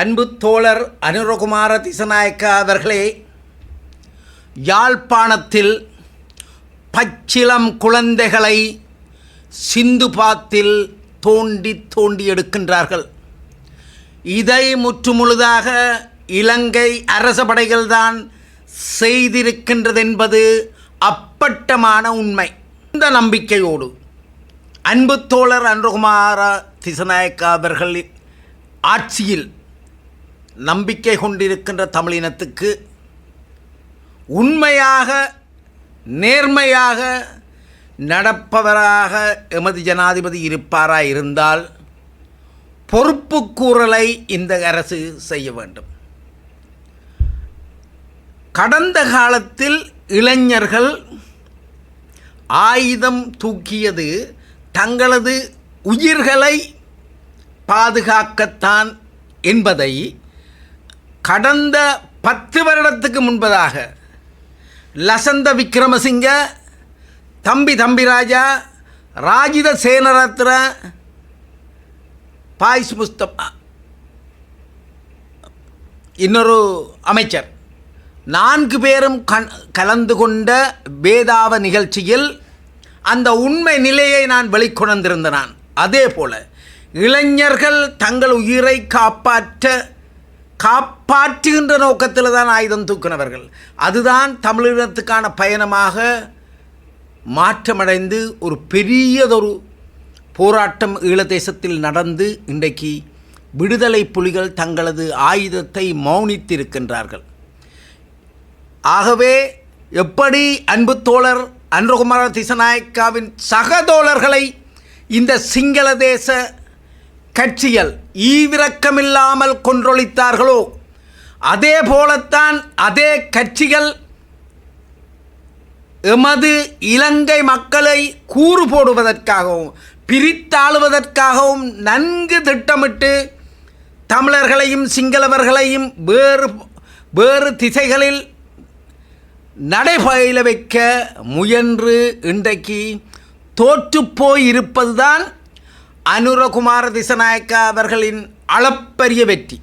அன்பு தோழர் அனுரகுமார திசநாயக்க அவர்களே யாழ்ப்பாணத்தில் பச்சிளம் குழந்தைகளை சிந்து பாத்தில் தோண்டி தோண்டி எடுக்கின்றார்கள். இதை முற்றுமுழுதாக இலங்கை அரச படைகள்தான் செய்திருக்கின்றது என்பது அப்பட்டமான உண்மை. இந்த நம்பிக்கையோடு அன்பு தோழர் அனுகுமார திசநாயக்கா அவர்கள் ஆட்சியில் நம்பிக்கை கொண்டிருக்கின்ற தமிழினத்துக்கு உண்மையாக நேர்மையாக நடப்பவராக எமது ஜனாதிபதி இருப்பாரா இருந்தால் பொறுப்புக்கூறலை இந்த அரசு செய்ய வேண்டும். கடந்த காலத்தில் இளைஞர்கள் ஆயுதம் தூக்கியது தங்களது உயிர்களை பாதுகாக்கத்தான் என்பதை கடந்த பத்து வருடத்துக்கு முன்பதாக லசந்த விக்ரமசிங்க தம்பி தம்பிராஜா ராஜித சேனரத்ன பாய்ஸ் முஸ்தபா இன்னொரு அமைச்சர். நான்கு பேரும் கண் கலந்து கொண்ட வேதாவ நிகழ்ச்சியில் அந்த உண்மை நிலையை நான் வெளிக்கொணர்ந்திருந்த நான் அதே போல இளைஞர்கள் தங்கள் உயிரை காப்பாற்ற காப்பாற்றுகின்ற நோக்கத்தில் தான் ஆயுதம் தூக்கினவர்கள். அதுதான் தமிழினத்துக்கான பயணமாக மாற்றமடைந்து ஒரு பெரியதொரு போராட்டம் ஈழதேசத்தில் நடந்து இன்றைக்கு விடுதலை புலிகள் தங்களது ஆயுதத்தை மௌனித்திருக்கின்றார்கள். ஆகவே எப்படி அன்பு தோழர் அன்புகுமார திசநாயக்காவின் சகதோழர்களை இந்த சிங்கள தேச கட்சிகள் ஈவிரக்கமில்லாமல் கொன்றொழித்தார்களோ அதே போலத்தான் அதே கட்சிகள் எமது இலங்கை மக்களை கூறு போடுவதற்காகவும் பிரித்தாளுவதற்காகவும் நன்கு திட்டமிட்டு தமிழர்களையும் சிங்களவர்களையும் வேறு வேறு திசைகளில் நடைபயில வைக்க முயன்று இன்றைக்கு தோற்றுப்போய் இருப்பதுதான் அனுரகுமார திசநாயக்கா அவர்களின் அளப்பரிய வெற்றி.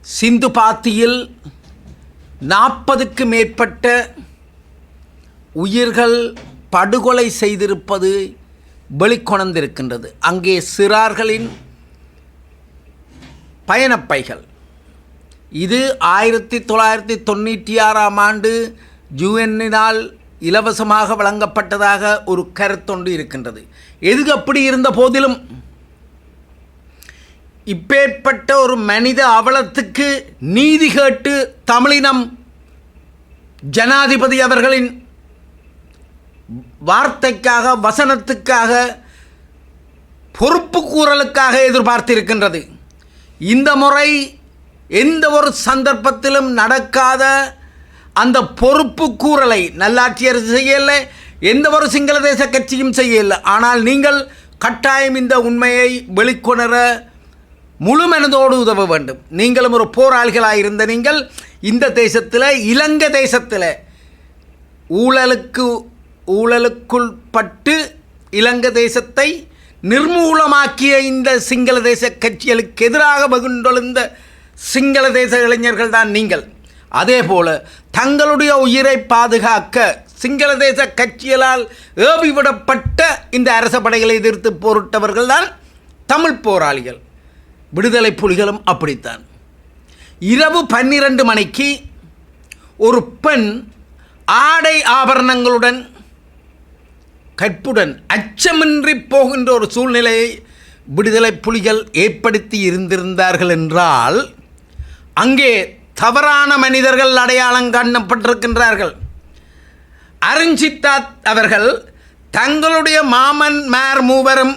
சிந்து பாத்தியில் நாற்பதுக்கு மேற்பட்ட உயிர்கள் படுகொலை செய்திருப்பது வெளிக்கொணர்ந்திருக்கின்றது. அங்கே சிறார்களின் பயணப்பைகள். இது ஆயிரத்தி தொள்ளாயிரத்தி தொண்ணூற்றி ஆறாம் ஆண்டு ஜூஎன்னினால் இலவசமாக வழங்கப்பட்டதாக ஒரு கருத்தொண்டு இருக்கின்றது. எது அப்படி இருந்த போதிலும் இப்பேற்பட்ட ஒரு மனித அவலத்துக்கு நீதி கேட்டு தமிழினம் ஜனாதிபதி அவர்களின் வார்த்தைக்காக வசனத்துக்காக பொறுப்பு கூறலுக்காக எதிர்பார்த்திருக்கின்றது. இந்த முறை எந்த ஒரு சந்தர்ப்பத்திலும் நடக்காத அந்த பொறுப்பு கூறலை. நல்லாட்சி அரசு செய்யலை. எந்த ஒரு சிங்கள தேச கட்சியும் செய்யலை. ஆனால் நீங்கள் கட்டாயம் இந்த உண்மையை வெளிக்கொணர முழு மனதோடு உதவ வேண்டும். நீங்களும் ஒரு போராளிகளாக இருந்த நீங்கள் இந்த தேசத்தில் இலங்கை தேசத்தில் ஊழலுக்கு ஊழலுக்குள் பட்டு இலங்கை தேசத்தை நிர்மூலமாக்கிய இந்த சிங்கள தேச கட்சிகளுக்கு எதிராக பகுண்டொழுந்த சிங்கள தேச இளைஞர்கள் தான் நீங்கள். அதேபோல தங்களுடைய உயிரை பாதுகாக்க சிங்கள தேச கட்சிகளால் ஏவிவிடப்பட்ட இந்த அரச படைகளை எதிர்த்து போரிட்டவர்கள் தான் தமிழ் போராளிகள். விடுதலை புலிகளும் அப்படித்தான். இரவு பன்னிரண்டு மணிக்கு ஒரு பெண் ஆடை ஆபரணங்களுடன் கற்புடன் அச்சமின்றி போகின்ற ஒரு சூழ்நிலையை விடுதலை புலிகள் ஏற்படுத்தி இருந்திருந்தார்கள் என்றால் அங்கே தவறான மனிதர்கள் அடையாளம் காணப்பட்டிருக்கின்றார்கள். அருஞ்சித்தாத் அவர்கள் தங்களுடைய மாமன் மேர் மூவரும்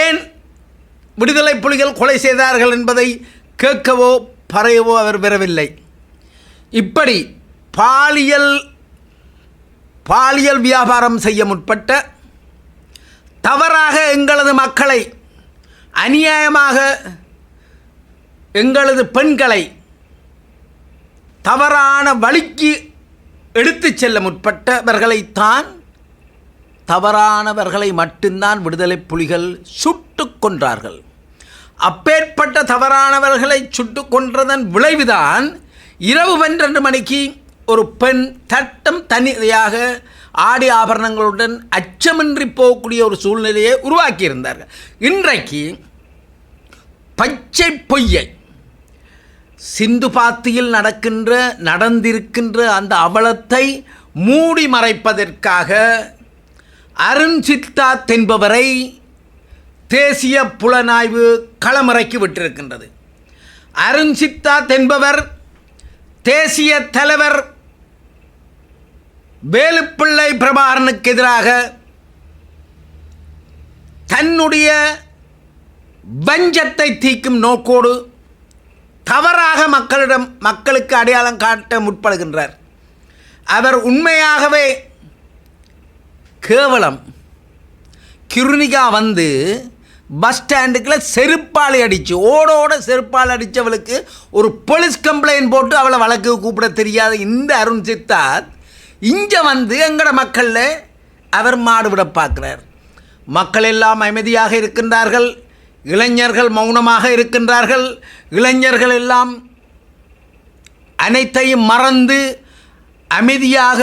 ஏன் விடுதலை புலிகள் கொலை செய்தார்கள் என்பதை கேட்கவோ பறையவோ அவர் பெறவில்லை இப்படி பாலியல் பாலியல் வியாபாரம் செய்ய முற்பட்ட தவறாக எங்களது மக்களை அநியாயமாக எங்களது பெண்களை தவறான வழிக்கு எடுத்து செல்ல முற்பட்டவர்களைத்தான் தவறானவர்களை மட்டும்தான் விடுதலை புலிகள் சுட்டு கொன்றார்கள். அப்பேற்பட்ட தவறானவர்களை சுட்டு கொன்றதன் விளைவுதான் இரவு பன்னிரண்டு மணிக்கு ஒரு பெண் தட்டம் தனியாக ஆடி ஆபரணங்களுடன் அச்சமின்றி போகக்கூடிய ஒரு சூழ்நிலையை உருவாக்கியிருந்தார்கள். இன்றைக்கு பச்சை பொய்யை சிந்து பாத்தியில் நடக்கின்ற நடந்திருக்கின்ற அந்த அவலத்தை மூடி மறைப்பதற்காக அருண் சித்தார்த் என்பவரை தேசிய புலனாய்வு களமிறக்கி விட்டிருக்கின்றது. அருண் சித்தார்த் என்பவர் தேசிய தலைவர் வேலுப்பிள்ளை பிரபாகரனுக்கு எதிராக தன்னுடைய வஞ்சத்தை தீக்கும் நோக்கோடு தவறாக மக்களிடம் மக்களுக்கு அடையாளம் காட்ட முற்படுகின்றார். அவர் உண்மையாகவே கேவலம். கிருணிகா வந்து பஸ் ஸ்டாண்டுக்குள்ள செருப்பாலை அடித்து ஓடோட செருப்பால் அடித்தவளுக்கு ஒரு போலீஸ் கம்ப்ளைண்ட் போட்டு அவளை வழக்கு கூப்பிட தெரியாத இந்த அருண் சித்தார்த் இங்கே வந்து எங்கட மக்களில் அவர் மாடுபட பார்க்குறார். மக்கள் எல்லாம் அமைதியாக இருக்கின்றார்கள். இளைஞர்கள் மௌனமாக இருக்கின்றார்கள். இளைஞர்கள் எல்லாம் அனைத்தையும் மறந்து அமைதியாக